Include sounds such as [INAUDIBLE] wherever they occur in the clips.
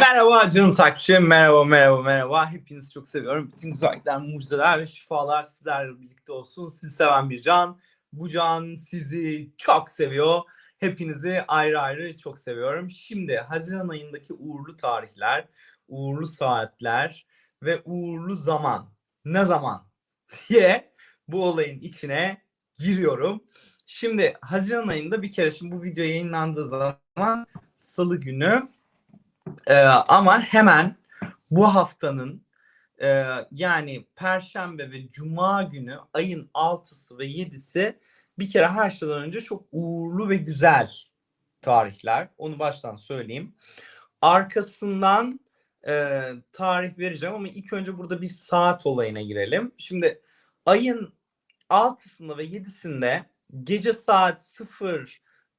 Merhaba canım takipçilerim. Merhaba, merhaba, merhaba. Hepinizi çok seviyorum. Bütün güzellikler, mucizeler ve şifalar sizlerle birlikte olsun. Sizi seven bir can. Bu can sizi çok seviyor. Hepinizi ayrı ayrı çok seviyorum. Şimdi Haziran ayındaki uğurlu tarihler, uğurlu saatler ve uğurlu zaman. Ne zaman [LAUGHS] diye bu olayın içine giriyorum. Şimdi Haziran ayında bir kere şimdi bu video yayınlandığı zaman Salı günü ee, ama hemen bu haftanın e, yani Perşembe ve Cuma günü ayın 6'sı ve 7'si bir kere her şeyden önce çok uğurlu ve güzel tarihler. Onu baştan söyleyeyim. Arkasından e, tarih vereceğim ama ilk önce burada bir saat olayına girelim. Şimdi ayın 6'sında ve 7'sinde gece saat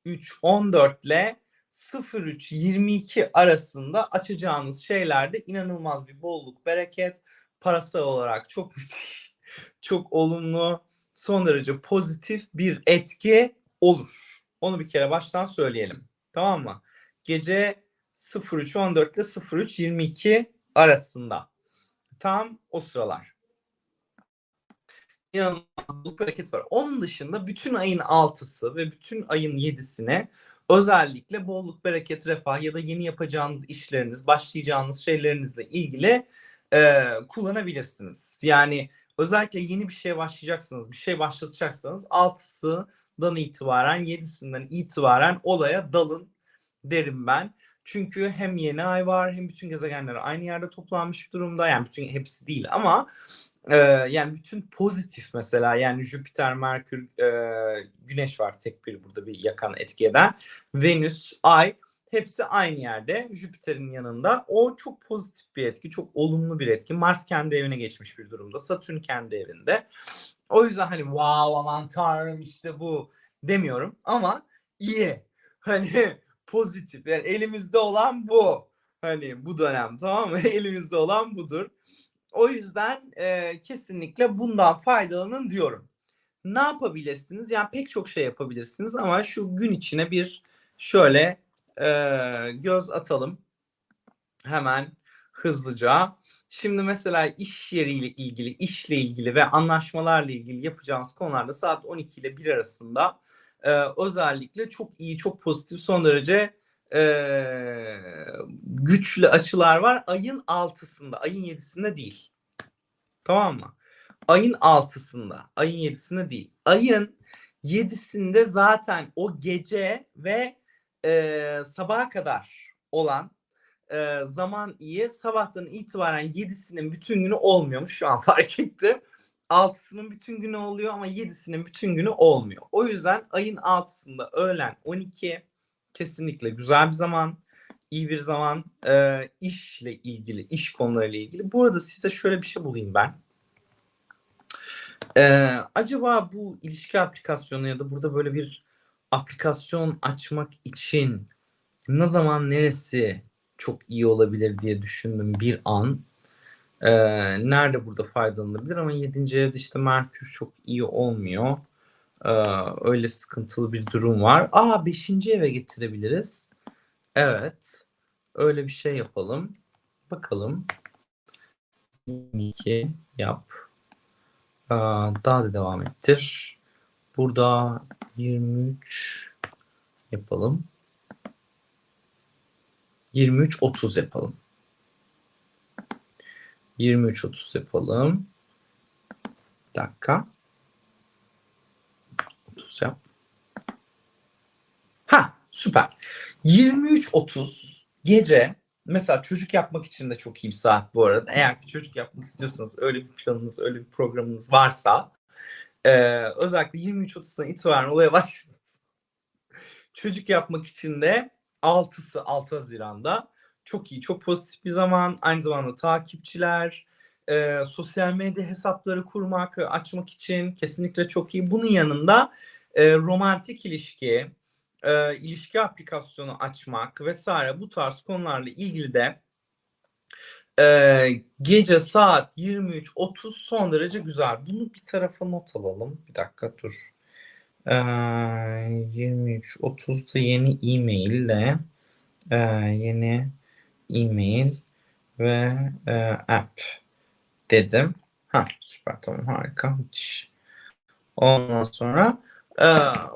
03.14 ile 03-22 arasında açacağınız şeylerde inanılmaz bir bolluk, bereket, parasal olarak çok [LAUGHS] müthiş, çok olumlu, son derece pozitif bir etki olur. Onu bir kere baştan söyleyelim. Tamam mı? Gece 03.14 ile 03.22 arasında. Tam o sıralar. İnanılmaz bolluk, bereket var. Onun dışında bütün ayın 6'sı ve bütün ayın 7'sine özellikle bolluk, bereket, refah ya da yeni yapacağınız işleriniz, başlayacağınız şeylerinizle ilgili e, kullanabilirsiniz. Yani özellikle yeni bir şeye başlayacaksınız, bir şey başlatacaksanız altısından itibaren, yedisinden itibaren olaya dalın derim ben. Çünkü hem yeni ay var hem bütün gezegenler aynı yerde toplanmış bir durumda. Yani bütün hepsi değil ama e, yani bütün pozitif mesela yani Jüpiter, Merkür, e, Güneş var tek bir burada bir yakan etki eden. Venüs, Ay hepsi aynı yerde Jüpiter'in yanında. O çok pozitif bir etki, çok olumlu bir etki. Mars kendi evine geçmiş bir durumda. Satürn kendi evinde. O yüzden hani wow aman tanrım işte bu demiyorum ama iyi. Hani [LAUGHS] pozitif. Yani elimizde olan bu. Hani bu dönem tamam mı? [LAUGHS] elimizde olan budur. O yüzden e, kesinlikle bundan faydalanın diyorum. Ne yapabilirsiniz? Yani pek çok şey yapabilirsiniz ama şu gün içine bir şöyle e, göz atalım. Hemen hızlıca. Şimdi mesela iş yeriyle ilgili, işle ilgili ve anlaşmalarla ilgili yapacağınız konularda saat 12 ile 1 arasında e, özellikle çok iyi, çok pozitif, son derece e, güçlü açılar var. Ayın altısında, ayın yedisinde değil. Tamam mı? Ayın altısında, ayın yedisinde değil. Ayın yedisinde zaten o gece ve e, sabaha kadar olan e, zaman iyi. Sabahtan itibaren yedisinin bütün günü olmuyormuş. Şu an fark ettim. Altısının bütün günü oluyor ama yedisinin bütün günü olmuyor. O yüzden ayın altısında öğlen 12 kesinlikle güzel bir zaman, iyi bir zaman e, işle ilgili, iş konularıyla ilgili. Bu arada size şöyle bir şey bulayım ben. E, acaba bu ilişki aplikasyonu ya da burada böyle bir aplikasyon açmak için ne zaman neresi çok iyi olabilir diye düşündüm bir an. Ee, nerede burada faydalanabilir ama 7. evde işte Merkür çok iyi olmuyor. Ee, öyle sıkıntılı bir durum var. Aa 5. eve getirebiliriz. Evet. Öyle bir şey yapalım. Bakalım. 22 yap. Daha da devam ettir. Burada 23 yapalım. 23 30 yapalım. 23 30 yapalım. Bir dakika. 30 yap. Ha, süper. 23 30 gece mesela çocuk yapmak için de çok iyi bir saat bu arada. Eğer ki çocuk yapmak istiyorsanız öyle bir planınız, öyle bir programınız varsa e, özellikle 23.30'dan itibaren olaya başladınız. [LAUGHS] çocuk yapmak için de 6'sı 6 Haziran'da çok iyi, çok pozitif bir zaman. Aynı zamanda takipçiler, e, sosyal medya hesapları kurmak, açmak için kesinlikle çok iyi. Bunun yanında e, romantik ilişki, e, ilişki aplikasyonu açmak vesaire bu tarz konularla ilgili de e, gece saat 23.30 son derece güzel. Bunu bir tarafa not alalım. Bir dakika dur. E, 23.30'da yeni e-mail ile e, yeni e-mail ve e, app dedim. Ha süper tamam harika müthiş. Ondan sonra e,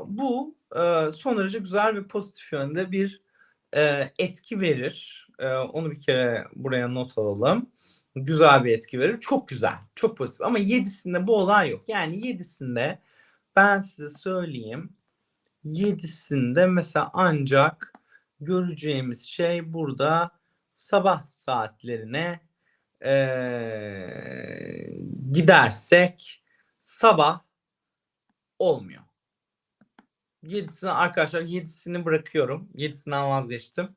bu e, son derece güzel ve pozitif yönde bir e, etki verir. E, onu bir kere buraya not alalım. Güzel bir etki verir. Çok güzel. Çok pozitif. Ama yedisinde bu olay yok. Yani yedisinde ben size söyleyeyim. Yedisinde mesela ancak göreceğimiz şey burada sabah saatlerine eee, gidersek sabah olmuyor. Yedisini arkadaşlar yedisini bırakıyorum. Yedisinden vazgeçtim.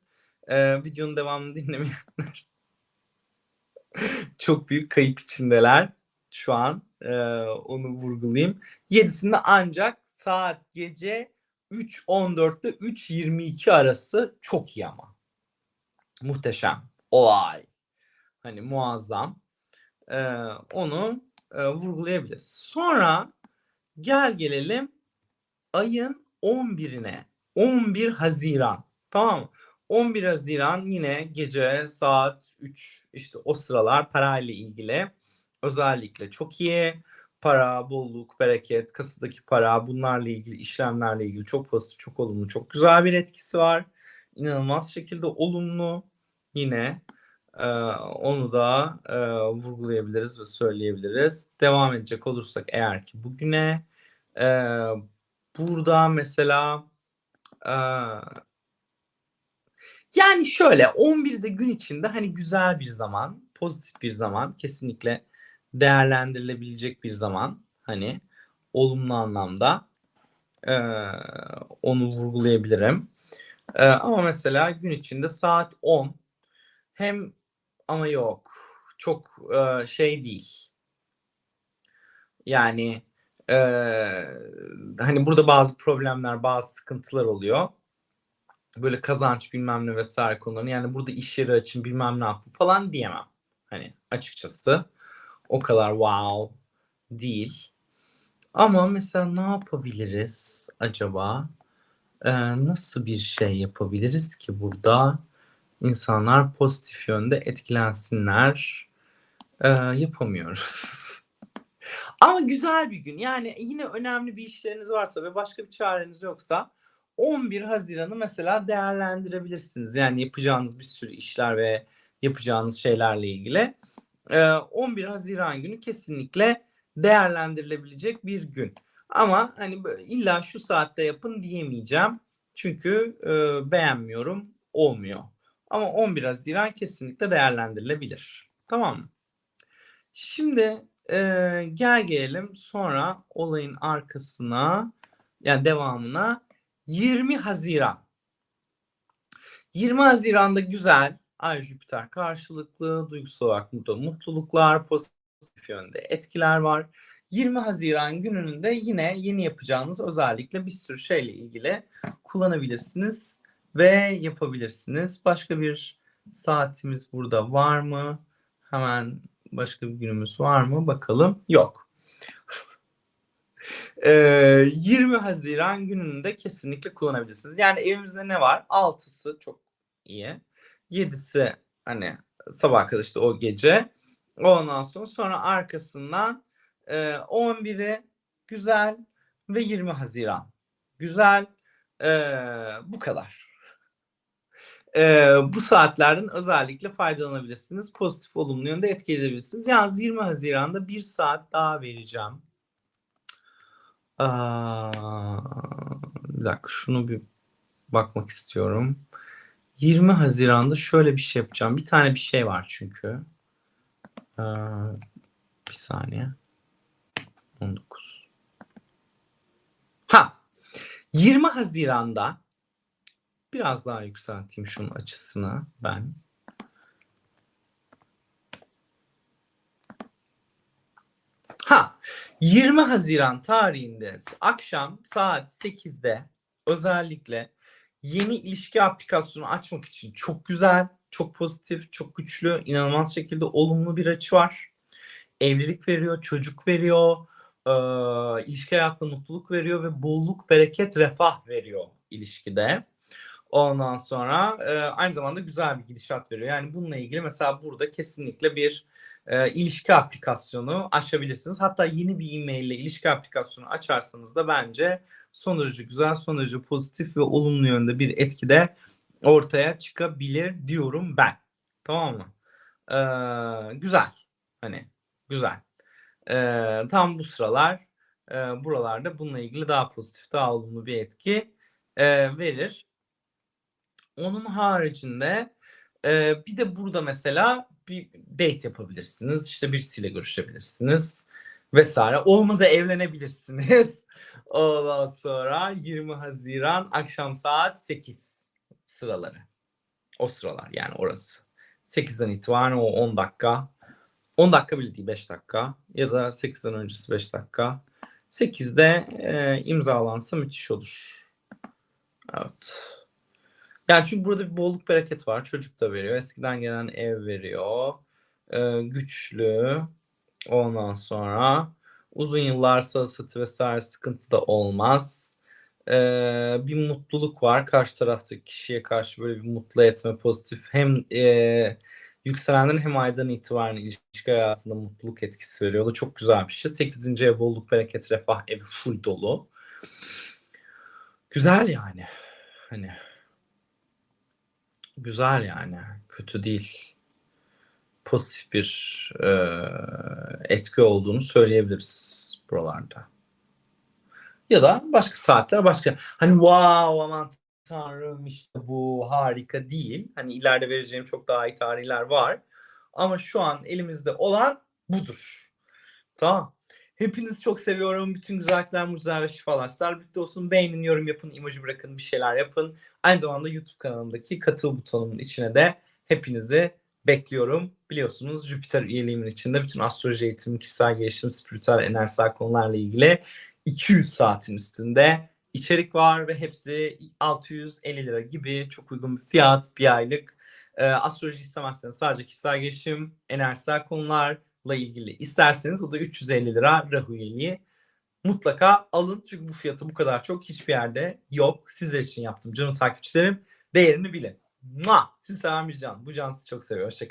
Eee, videonun devamını dinlemeyenler [LAUGHS] çok büyük kayıp içindeler şu an. Eee, onu vurgulayayım. Yedisinde ancak saat gece 3.14'te 3.22 arası çok iyi ama. Muhteşem. Olay. Hani muazzam. Ee, onu e, vurgulayabiliriz. Sonra gel gelelim ayın 11'ine. 11 Haziran. Tamam mı? 11 Haziran yine gece saat 3 işte o sıralar parayla ilgili özellikle çok iyi. Para, bolluk, bereket, kasadaki para bunlarla ilgili işlemlerle ilgili çok pozitif, çok olumlu, çok güzel bir etkisi var. İnanılmaz şekilde olumlu yine e, onu da e, vurgulayabiliriz ve söyleyebiliriz. Devam edecek olursak eğer ki bugüne e, burada mesela e, yani şöyle 11'de gün içinde hani güzel bir zaman, pozitif bir zaman, kesinlikle değerlendirilebilecek bir zaman. Hani olumlu anlamda e, onu vurgulayabilirim. E, ama mesela gün içinde saat 10 hem ama yok çok e, şey değil. Yani e, hani burada bazı problemler, bazı sıkıntılar oluyor böyle kazanç bilmem ne vesaire konuları yani burada iş yeri açın bilmem ne yapın falan diyemem. Hani açıkçası o kadar wow değil. Ama mesela ne yapabiliriz acaba? Ee, nasıl bir şey yapabiliriz ki burada insanlar pozitif yönde etkilensinler? Ee, yapamıyoruz. Ama güzel bir gün. Yani yine önemli bir işleriniz varsa ve başka bir çareniz yoksa 11 Haziran'ı mesela değerlendirebilirsiniz. Yani yapacağınız bir sürü işler ve yapacağınız şeylerle ilgili. Ee, 11 Haziran günü kesinlikle değerlendirilebilecek bir gün. Ama hani illa şu saatte yapın diyemeyeceğim. Çünkü e, beğenmiyorum, olmuyor. Ama 11 Haziran kesinlikle değerlendirilebilir. Tamam mı? Şimdi e, gel gelelim sonra olayın arkasına yani devamına 20 Haziran. 20 Haziran'da güzel Ay Jüpiter karşılıklı duygusal olarak mutlu, mutluluklar, pozitif yönde etkiler var. 20 Haziran gününün de yine yeni yapacağınız özellikle bir sürü şeyle ilgili kullanabilirsiniz ve yapabilirsiniz. Başka bir saatimiz burada var mı? Hemen başka bir günümüz var mı? Bakalım. Yok. [LAUGHS] 20 Haziran gününde kesinlikle kullanabilirsiniz. Yani evimizde ne var? 6'sı çok iyi. 7'si hani sabah kadar işte o gece. Ondan sonra sonra arkasından 11'i güzel ve 20 Haziran. Güzel. bu kadar. Bu saatlerden özellikle faydalanabilirsiniz. Pozitif olumlu yönde etki edebilirsiniz. Yalnız 20 Haziran'da bir saat daha vereceğim. Aa, bir dakika şunu bir bakmak istiyorum. 20 Haziran'da şöyle bir şey yapacağım. Bir tane bir şey var çünkü. Aa, bir saniye. 19. Ha. 20 Haziran'da biraz daha yükselteyim şunun açısını ben. Ha 20 Haziran tarihinde akşam saat 8'de özellikle yeni ilişki aplikasyonu açmak için çok güzel, çok pozitif, çok güçlü, inanılmaz şekilde olumlu bir açı var. Evlilik veriyor, çocuk veriyor, e, ilişki hayatında mutluluk veriyor ve bolluk, bereket, refah veriyor ilişkide. Ondan sonra e, aynı zamanda güzel bir gidişat veriyor. Yani bununla ilgili mesela burada kesinlikle bir e, ilişki aplikasyonu açabilirsiniz. Hatta yeni bir e-mail ile ilişki aplikasyonu açarsanız da bence son derece güzel, son derece pozitif ve olumlu yönde bir etki de ortaya çıkabilir diyorum ben. Tamam mı? Ee, güzel. Hani güzel. Ee, tam bu sıralar e, buralarda bununla ilgili daha pozitif, daha olumlu bir etki e, verir. Onun haricinde e, bir de burada mesela bir date yapabilirsiniz. İşte birisiyle görüşebilirsiniz vesaire. Olmadı evlenebilirsiniz. [LAUGHS] Ondan sonra 20 Haziran akşam saat 8 sıraları. O sıralar yani orası. 8'den itibaren o 10 dakika. 10 dakika bile değil 5 dakika. Ya da 8'den öncesi 5 dakika. 8'de e, imzalansa müthiş olur. Evet. Yani çünkü burada bir bolluk bereket var. Çocuk da veriyor. Eskiden gelen ev veriyor. Ee, güçlü. Ondan sonra uzun yıllar satı vesaire sıkıntı da olmaz. Ee, bir mutluluk var. Karşı taraftaki kişiye karşı böyle bir mutlu etme pozitif. Hem e, yükselenden hem aydan itibaren ilişki hayatında mutluluk etkisi veriyor. O da çok güzel bir şey. 8. ev bolluk bereket refah evi full dolu. Güzel yani. Hani güzel yani. Kötü değil. Pozitif bir e, etki olduğunu söyleyebiliriz buralarda. Ya da başka saatler başka. Hani wow aman tanrım işte bu harika değil. Hani ileride vereceğim çok daha iyi tarihler var. Ama şu an elimizde olan budur. Tamam. Hepinizi çok seviyorum. Bütün güzellikler, mucizeler ve şifalar birlikte olsun. Beğenin, yorum yapın, emoji bırakın, bir şeyler yapın. Aynı zamanda YouTube kanalımdaki katıl butonumun içine de hepinizi bekliyorum. Biliyorsunuz Jüpiter üyeliğimin içinde bütün astroloji eğitimi, kişisel gelişim, spiritüel, enerjisel konularla ilgili 200 saatin üstünde içerik var ve hepsi 650 lira gibi çok uygun bir fiyat bir aylık. Ee, astroloji istemezseniz sadece kişisel gelişim, enerjisel konularla ilgili isterseniz o da 350 lira Rahu üyeliği. Mutlaka alın çünkü bu fiyatı bu kadar çok hiçbir yerde yok. Sizler için yaptım canım takipçilerim. Değerini bilin. Mua! Sizi seven bir can. Bu can sizi çok seviyor. Hoşçakalın.